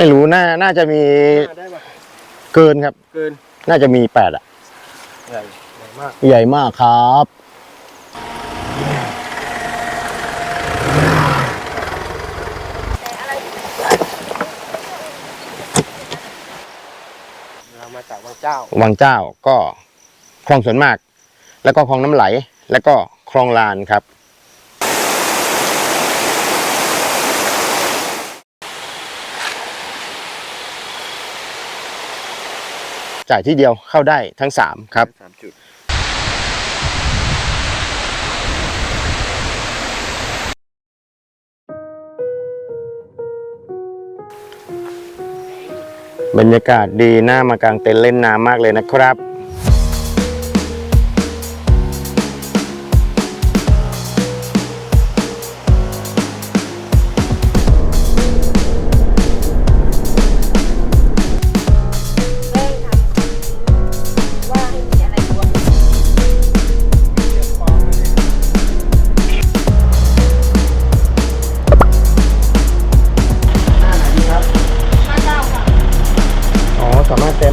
ไม่รู้น่าน่าจะมีได้ปะเกินครับ เกินน่าจะมีแปดอะ ใหญ่ใหญ่มากใหญ่มากครับ เรามาจากวังเจ้าวังเจ้าก็คลองสวนมาก แล้วก็คลองน้ำไหล แล้วก็คลองลานครับ จ่ายที่เดียวเข้าได้ทั้งสามครับสามจุดบรรยากาศดีน่ามากางเต็นท์เล่นน้ำมากเลยนะครับ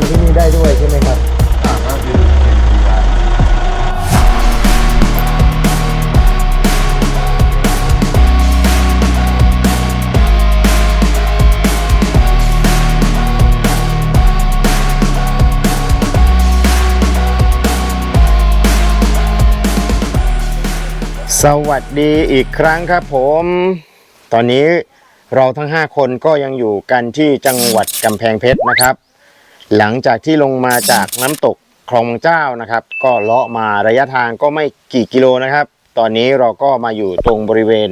มาที่นี่ได้ด้วยใช่ไหมครับอ่าก็คือสวัสดีอีกครั้งครับผม ตอนนี้เราทั้ง 5 คนก็ยังอยู่กันที่จังหวัดกำแพงเพชรนะครับ หลังจากที่ลงมาจากน้ำตกคลองเจ้านะครับ ก็เลาะมาระยะทางก็ไม่กี่กิโลนะครับ ตอนนี้เราก็มาอยู่ตรงบริเวณ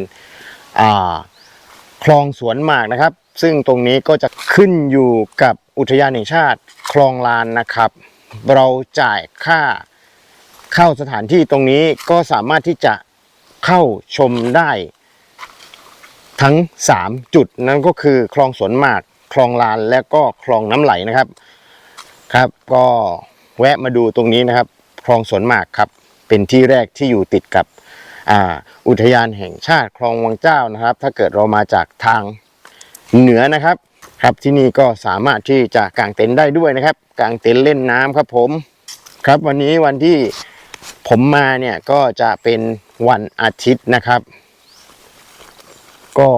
คลองสวนหมากนะครับ ซึ่งตรงนี้ก็จะขึ้นอยู่กับอุทยานแห่งชาติคลองลานนะครับ เราจ่ายค่าเข้าสถานที่ตรงนี้ก็สามารถที่จะเข้าชมได้ทั้ง 3 จุดนั่นก็คือคลองสวนหมาก คลองลานและก็คลองน้ำไหลนะครับ ครับ ก็แวะมาดูตรงนี้นะครับคลองสวนหมากครับ เป็นที่แรกที่อยู่ติดกับอุทยานแห่งชาติคลองวังเจ้านะครับ ถ้าเกิดเรามาจากทางเหนือนะครับ ครับที่นี่ก็สามารถที่จะกางเต็นท์ได้ด้วยนะครับ กางเต็นท์เล่นน้ำครับผมครับวันนี้วันที่ผมมาเนี่ยก็จะเป็นวันอาทิตย์นะครับ ก็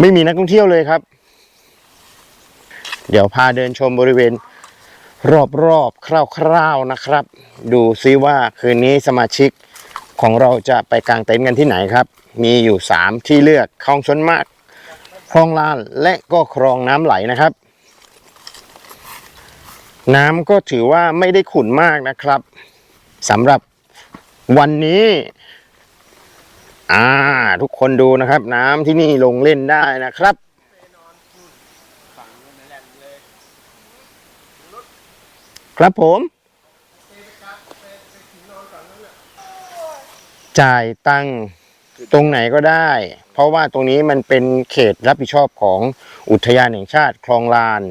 ไม่มีนักท่องเที่ยวเลยครับ เดี๋ยวพาเดินชมบริเวณ รอบๆคร่าวๆนะครับ ดูซิว่าคืนนี้สมาชิกของเราจะไปกางเต็นท์กันที่ไหนครับ มีอยู่ 3 ที่เลือกคลองชนมากคลองลานและก็คลองน้ำไหลนะครับ น้ำก็ถือว่าไม่ได้ขุ่นมากนะครับสำหรับวันนี้ อ่า ทุกคนดูนะครับ น้ำที่นี่ลงเล่นได้นะครับ ครับผมจ่ายตังค์ตรงไหนก็ได้ เพราะว่าตรงนี้มันเป็นเขตรับผิดชอบของอุทยานแห่งชาติคลองลาน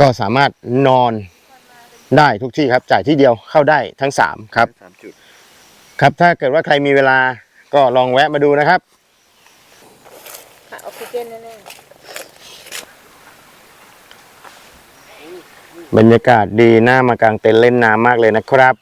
ก็สามารถนอนได้ทุกที่ครับ จ่ายที่เดียวเข้าได้ทั้ง3ครับสามจุดครับถ้าเกิดว่าใครมีเวลาก็ลองแวะมาดูนะครับหาออกซิเจนแน่ บรรยากาศดีน่ามากางเต็นท์เล่นน้ำมากเลยนะครับ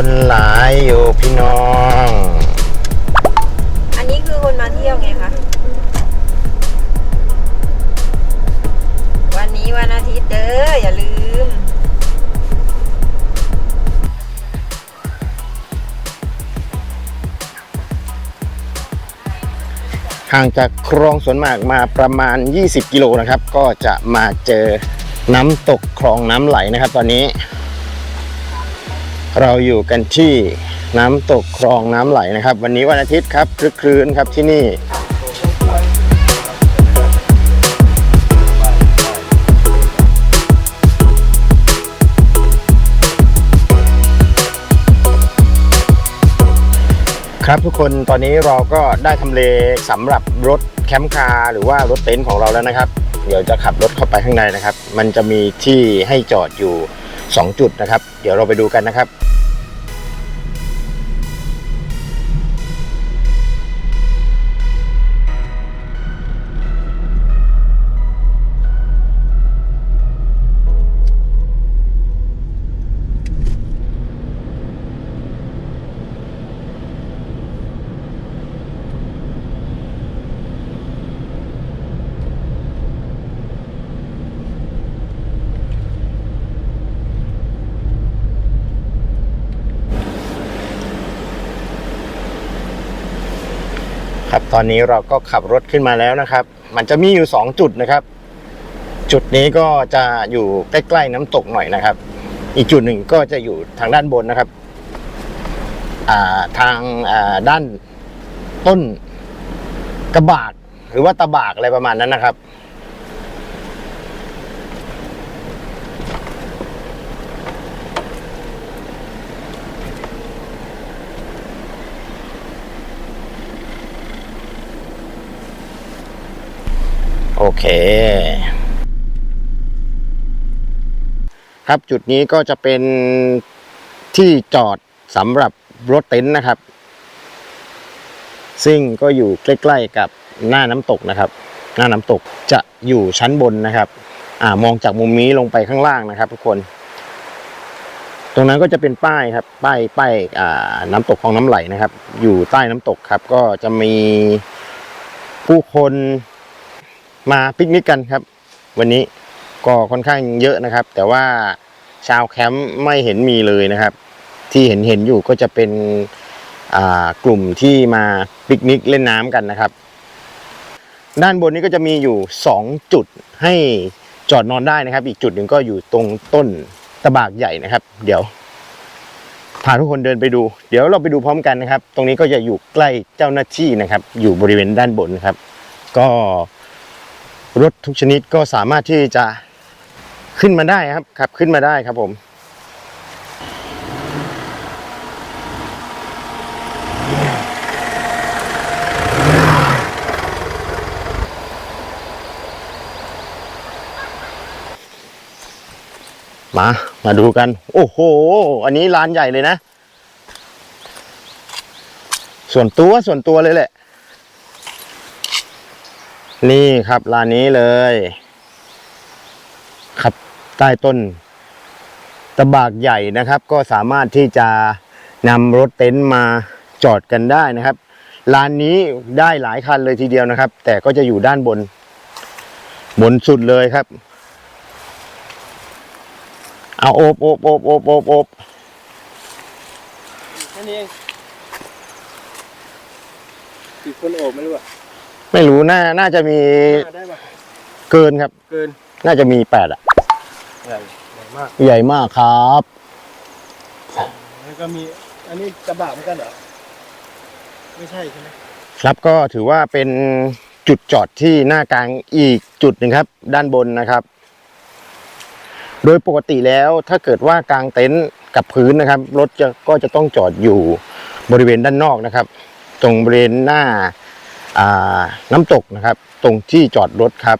คนหลายอยู่พี่น้อง อันนี้คือคนมาเที่ยวไงคะวันนี้วันอาทิตย์เด้ออย่าลืม ห่างจากคลองสวนหมากมาประมาณ 20 กิโลนะครับ ก็จะมาเจอน้ำตกคลองน้ำไหลนะครับ ตอนนี้ เราอยู่กันที่น้ำตกคลองน้ำไหลนะครับ วันนี้วันอาทิตย์ครับคลึกครื้นครับที่นี่ ครับทุกคนตอนนี้เราก็ได้ทำเลสำหรับรถแคมป์คาร์หรือว่ารถเต็นท์ของเราแล้วนะครับ เดี๋ยวจะขับรถเข้าไปข้างในนะครับ มันจะมีที่ให้จอดอยู่ 2 จุดนะครับ เดี๋ยวเราไปดูกันนะครับ ครับ ตอนนี้เราก็ขับรถขึ้นมาแล้วนะครับ มันจะมีอยู่ 2 จุดนะครับ จุดนี้ก็จะอยู่ใกล้ๆน้ำตกหน่อยนะครับ อีกจุดหนึ่งก็จะอยู่ทางด้านบนนะครับาทางาด้านต้นกระบาก หรือว่าตะบากอะไรประมาณนั้นนะครับ เค ครับจุดนี้ก็จะเป็นที่จอดสำหรับรถเต็นท์นะครับ ซึ่งก็อยู่ใกล้ๆกับหน้าน้ำตกนะครับ หน้าน้ำตกจะอยู่ชั้นบนนะครับอ่ามองจากมุมนี้ลงไปข้างล่างนะครับ ทุกคน ตรงนั้นก็จะเป็นป้ายครับ ป้ายป้ายอ่าน้ำตกคลองน้ำไหลนะครับ อยู่ใต้น้ำตกครับ ก็จะมีผู้คน มาปิกนิกกันครับ วันนี้ก็ค่อนข้างเยอะนะครับ แต่ว่าชาวแคมป์ไม่เห็นมีเลยนะครับ ที่เห็นเห็นอยู่ก็จะเป็นกลุ่มที่มาปิกนิกเล่นน้ำกันนะครับ ด้านบนนี้ก็จะมีอยู่ 2 จุดให้จอดนอนได้นะครับ อีกจุดหนึ่งก็อยู่ตรงต้นตะบากใหญ่นะครับ เดี๋ยวพาทุกคนเดินไปดู เดี๋ยวเราไปดูพร้อมกันนะครับ ตรงนี้ก็จะอยู่ใกล้เจ้าหน้าที่นะครับ อยู่บริเวณด้านบนครับ ก็ รถทุกชนิดก็สามารถที่จะขึ้นมาได้ครับ ขับขึ้นมาได้ครับผมมา มาดูกัน โอ้โห อันนี้ร้านใหญ่เลยนะ ส่วนตัวส่วนตัวเลยแหละ นี่ครับร้านนี้เลย ครับใต้ต้นตะบากใหญ่นะครับ ก็สามารถที่จะนำรถเต็นท์มาจอดกันได้นะครับร้านนี้ได้หลายคันเลยทีเดียวนะครับ แต่ก็จะอยู่ด้านบน บนสุดเลยครับ เอาโอบโอบโอบโอบโอบโอบแค่นี้เองกี่คนโอบไม่รู้อะ ไม่รู้น่าน่าจะมีห้าได้ปะเกินครับ เกินน่าจะมีแปดอะใหญ่ใหญ่มากใหญ่มากครับ แล้วก็มี อันนี้กระบะเหมือนกันเหรอไม่ใช่ใช่ไหมครับก็ถือว่าเป็นจุดจอดที่หน้ากลางอีกจุดหนึ่งครับ ด้านบนนะครับ โดยปกติแล้วถ้าเกิดว่ากางเต็นท์กับพื้นนะครับรถจะก็จะต้องจอดอยู่บริเวณด้านนอกนะครับ ตรงบริเวณหน้าอ่า น้ำตกนะครับ ตรงที่จอดรถครับ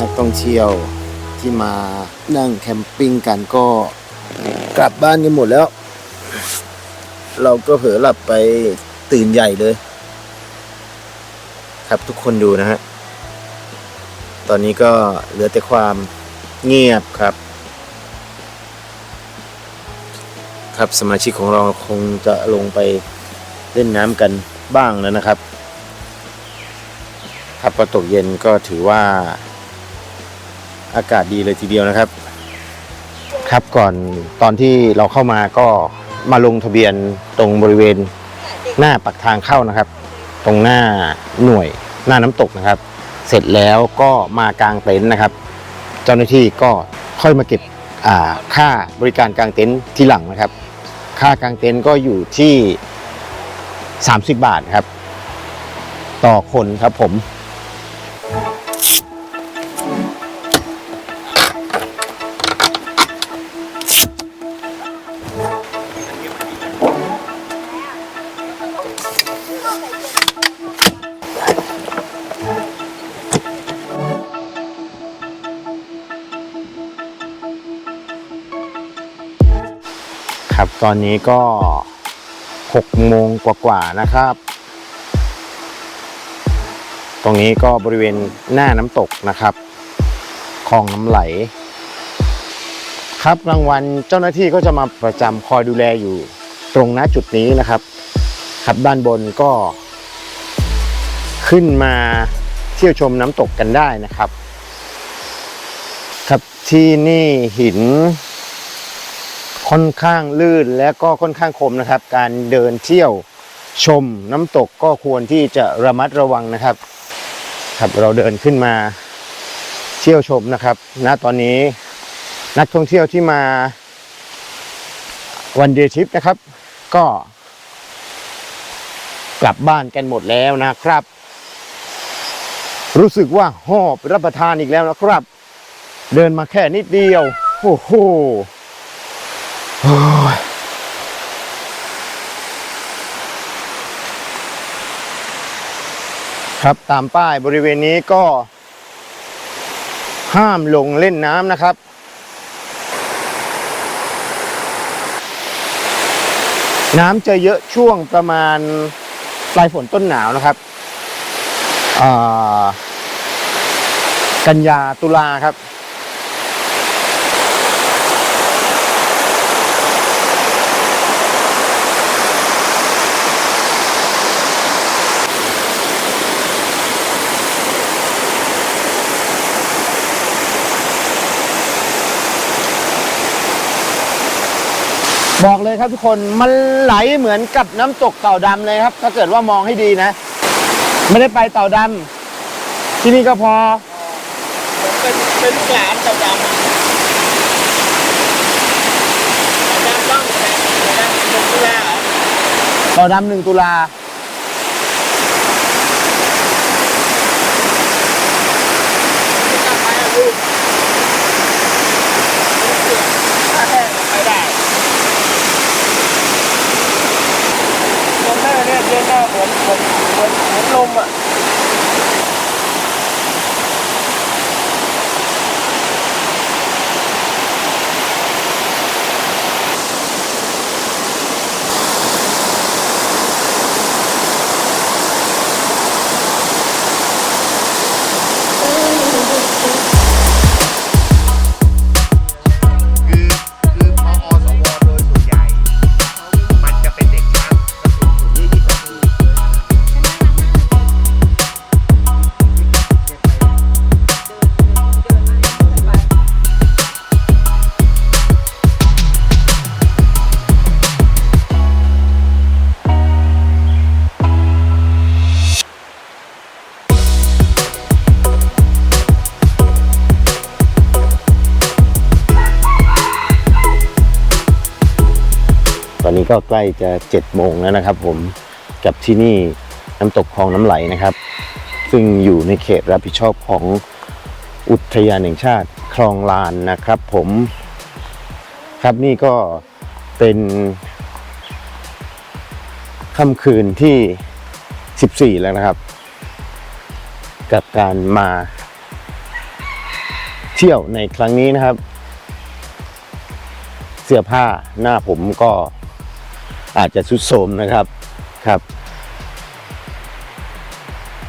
นักท่องเที่ยวที่มา นั่งแคมปิ้งกันก็กลับบ้านกันหมดแล้ว เราก็เผลอหลับไปตื่นใหญ่เลย ครับทุกคนดูนะฮะ ตอนนี้ก็เหลือแต่ความเงียบครับ ครับสมาชิกของเราคงจะลงไปเล่นน้ำกันบ้างแล้วนะครับครับก็ตกเย็นก็ถือว่า อากาศดีเลยทีเดียวนะครับ ครับก่อนตอนที่เราเข้ามาก็มาลงทะเบียนตรงบริเวณหน้าปักทางเข้านะครับ ตรงหน้าหน่วยหน้าน้ำตกนะครับ เสร็จแล้วก็มากางเต็นท์นะครับ เจ้าหน้าที่ก็ค่อยมาเก็บค่าบริการกางเต็นท์ที่หลังนะครับ ค่ากางเต็นท์ก็อยู่ที่ 30 บาทครับ ต่อคนครับผม ตอนนี้ก็6โมงกว่าๆนะครับ ตรงนี้ก็บริเวณหน้าน้ำตกนะครับคลองน้ำไหล ครับรางวัลเจ้าหน้าที่ก็จะมาประจำคอยดูแลอยู่ตรงณจุดนี้นะครับ ครับด้านบนก็ ขึ้นมาเที่ยวชมน้ำตกกันได้นะครับ ครับที่นี่หิน ค่อนข้างลื่นและก็ค่อนข้างคมนะครับ การเดินเที่ยวชมน้ำตกก็ควรที่จะระมัดระวังนะครับ ครับเราเดินขึ้นมาเที่ยวชมนะครับณตอนนี้นักท่องเที่ยวที่มาวันเดย์ทริปนะครับ ก็กลับบ้านกันหมดแล้วนะครับ รู้สึกว่าหอบรับประทานอีกแล้วนะครับ เดินมาแค่นิดเดียว โอ้โห โอ้ย ครับตามป้ายบริเวณนี้ก็ ห้ามลงเล่นน้ำนะครับ น้ำจะเยอะช่วงประมาณปลายฝนต้นหนาวนะครับกันยาตุลาครับ เลยครับทุกคนมันไหลเหมือนกับน้ำตกเต่าดำเลยครับ ถ้าเกิดว่ามองให้ดีนะ ไม่ได้ไปเต่าดำที่นี่ก็พอผมเป็นเป็นลูกหลานเต่าดำอะเต่าดำบ้างแต่แต่ดำลงตุลาเหรอเต่าดำหนึ่งตุลา ก็ใกล้จะเจ็ดโมงแล้วนะครับ ผมกับที่นี่น้ำตกคลองน้ำไหลนะครับ ซึ่งอยู่ในเขตรับผิดชอบของอุทยานแห่งชาติคลองลานนะครับ ผมครับนี่ก็เป็นค่ำคืนที่ 14 แล้วนะครับ กับการมาเที่ยวในครั้งนี้นะครับ เสื้อผ้าหน้าผมก็ อาจจะสุดโทรมนะครับครับ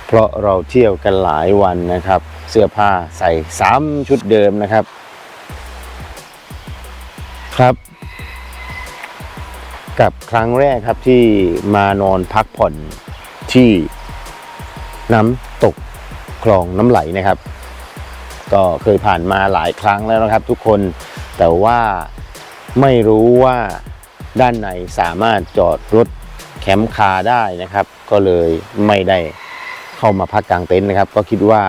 เพราะเราเที่ยวกันหลายวันนะครับ เสื้อผ้าใส่ซ้ำชุดเดิมนะครับ ครับ กับครั้งแรกครับที่มานอนพักผ่อนที่น้ำตกคลองน้ำไหลนะครับ ก็เคยผ่านมาหลายครั้งแล้วนะครับ ทุกคนแต่ว่าไม่รู้ว่า ด้านในสามารถจอดรถแคมป์คาได้นะครับ ก็เลยไม่ได้เข้ามาพักกลางเต็นท์นะครับ ก็คิดว่า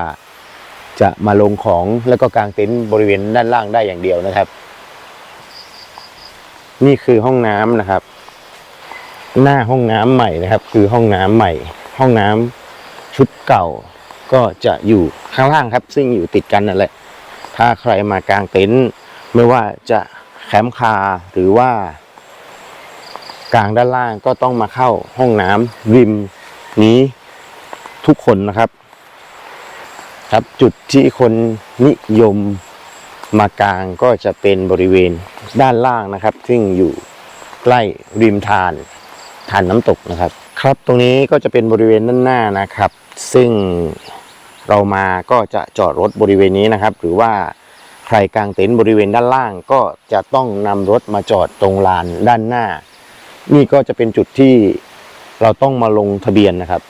จะมาลงของแล้วก็กางเต็นท์บริเวณด้านล่างได้อย่างเดียวนะครับ นี่คือห้องน้ำนะครับ หน้าห้องน้ำใหม่นะครับ คือห้องน้ำใหม่ ห้องน้ำชุดเก่าก็จะอยู่ข้างล่างครับ ซึ่งอยู่ติดกันนั่นแหละ ถ้าใครมากางเต็นท์ไม่ว่าจะแคมป์คาหรือว่า กลางด้านล่างก็ต้องมาเข้าห้องน้ำริมนี้ทุกคนนะครับ ครับจุดที่คนนิยมมากางก็จะเป็นบริเวณด้านล่างนะครับ ซึ่งอยู่ใกล้ริมทานทานน้ำตกนะครับ ครับตรงนี้ก็จะเป็นบริเวณด้านหน้านะครับ ซึ่งเรามาก็จะจอดรถบริเวณนี้นะครับ หรือว่าใครกางเต็นท์บริเวณด้านล่างก็จะต้องนำรถมาจอดตรงลานด้านหน้า นี่ก็จะเป็นจุดที่เราต้องมาลงทะเบียนนะครับ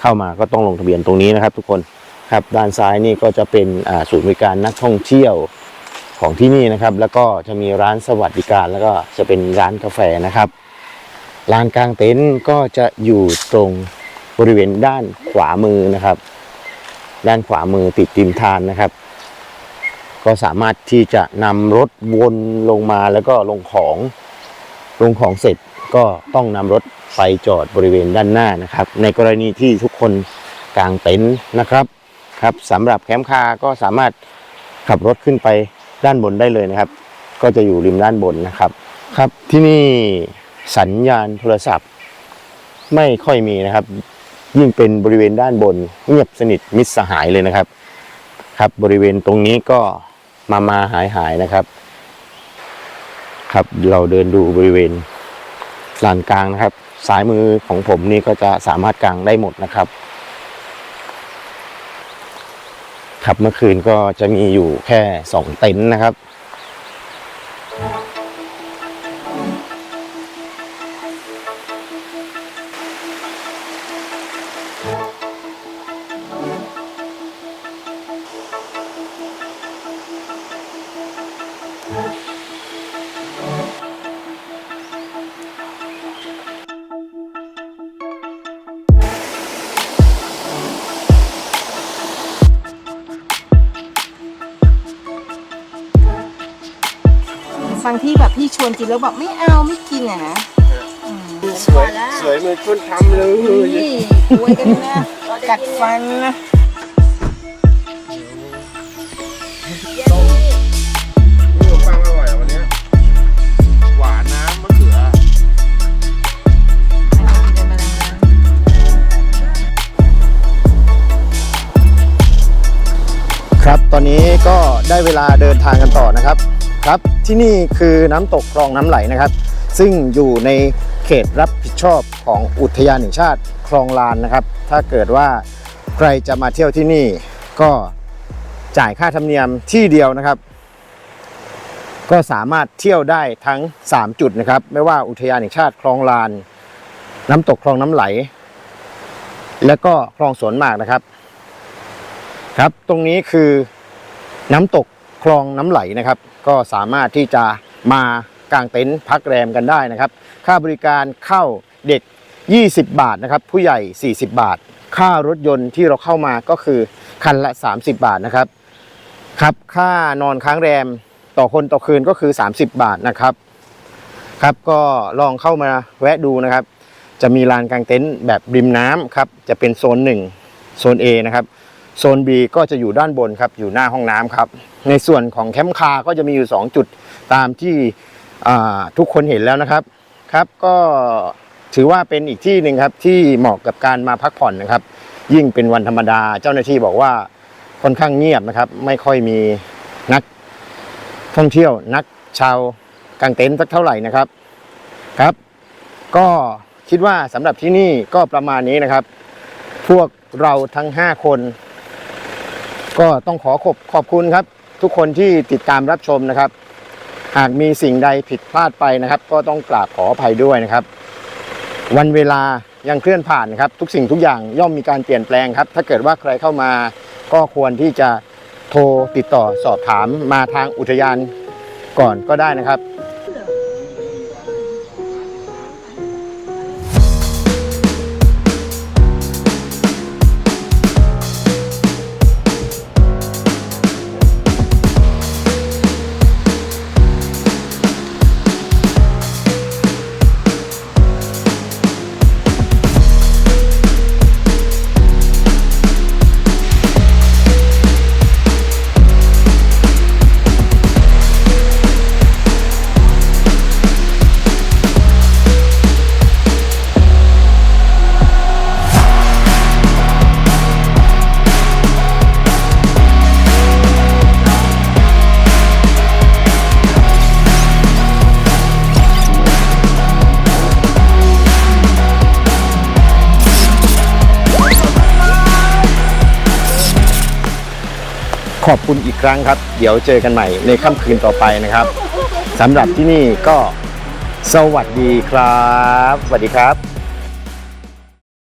เข้ามาก็ต้องลงทะเบียนตรงนี้นะครับ ทุกคนครับด้านซ้ายนี่ก็จะเป็นศูนย์บริการนักท่องเที่ยวของที่นี่นะครับ แล้วก็จะมีร้านสวัสดิการ แล้วก็จะเป็นร้านกาแฟนะครับลานกลางเต็นท์ก็จะอยู่ตรงบริเวณด้านขวามือนะครับ ด้านขวามือติดริมทานนะครับ ก็สามารถที่จะนำรถวนลงมาแล้วก็ลงของ ลงของเสร็จก็ต้องนำรถไปจอดบริเวณด้านหน้านะครับ ในกรณีที่ทุกคนกางเต็นท์นะครับครับสำหรับแคมป์คาก็สามารถขับรถขึ้นไปด้านบนได้เลยนะครับ ก็จะอยู่ริมด้านบนนะครับ ครับที่นี่สัญญาณโทรศัพท์ ไม่ค่อยมีนะครับ ยิ่งเป็นบริเวณด้านบน เงียบสนิทมิตรสหายเลยนะครับ ครับบริเวณตรงนี้ก็มามาหายหายนะครับ ครับ เราเดินดูบริเวณลานกลางนะครับซ้ายมือของผมนี่ก็จะสามารถกางได้หมดนะครับ ครับเมื่อคืนก็จะมีอยู่แค่สองเต็นท์นะครับ ฟังที่แบบพี่ชวนกินแล้วบอกไม่เอาไม่กินอะนะอืมสวยสวยเหมือนคนทำเลยนี่คุยกันนะกัดฟันนะนี่ขนมปังอร่อยอะวันเนี้ยหวานน้ำมะเขือครับ ตอนนี้ก็ได้เวลาเดินทางกันต่อนะครับ ครับที่นี่คือน้ำตกคลองน้ำไหลนะครับ ซึ่งอยู่ในเขตรับผิดชอบของอุทยานแห่งชาติคลองลานนะครับ ถ้าเกิดว่าใครจะมาเที่ยวที่นี่ก็จ่ายค่าธรรมเนียมที่เดียวนะครับ ก็สามารถเที่ยวได้ทั้ง 3 จุดนะครับ ไม่ว่าอุทยานแห่งชาติคลองลาน น้ำตกคลองน้ำไหล และก็คลองสวนหมากนะครับ ครับ ตรงนี้คือน้ำตกคลองน้ำไหลนะครับ ก็สามารถที่จะมากางเต็นท์พักแรมกันได้นะครับ ค่าบริการเข้าเด็ก 20 บาทนะครับ ผู้ใหญ่ 40 บาท ค่ารถยนต์ที่เราเข้ามาก็คือคันละ 30 บาทนะครับครับค่านอนค้างแรมต่อคนต่อคืนก็คือ 30 บาทนะครับครับก็ลองเข้ามาแวะดูนะครับ จะมีลานกางเต็นท์แบบริมน้ำครับจะเป็นโซน 1 โซน A นะครับ โซน B ก็จะอยู่ด้านบนครับอยู่หน้าห้องน้ำครับ ในส่วนของแคมป์คาก็จะมีอยู่ 2 จุดตามที่ทุกคนเห็นแล้วนะครับครับ ก็ถือว่าเป็นอีกที่หนึ่งครับที่เหมาะกับการมาพักผ่อนนะครับ ยิ่งเป็นวันธรรมดาเจ้าหน้าที่บอกว่าค่อนข้างเงียบนะครับ ไม่ค่อยมีนักท่องเที่ยวนักชาวกางเต็นท์สักเท่าไหร่นะครับครับ ก็คิดว่าสำหรับที่นี่ก็ประมาณนี้นะครับ พวกเราทั้ง 5 คน ก็ต้องขอขอบขอบคุณครับ ทุกคนที่ติดตามรับชมนะครับ หากมีสิ่งใดผิดพลาดไปนะครับ ก็ต้องกราบขออภัยด้วยนะครับ วันเวลายังเคลื่อนผ่านนะครับ ทุกสิ่งทุกอย่างย่อมมีการเปลี่ยนแปลงครับ ถ้าเกิดว่าใครเข้ามาก็ควรที่จะโทรติดต่อสอบถามมาทางอุทยานก่อนก็ได้นะครับ อบคุณอีกครั้งครับ เดี๋ยวเจอกันใหม่ในค่ำคืนต่อไปนะครับสำหรับที่นี่ก็สวัสดีครับ สวัสดีครับ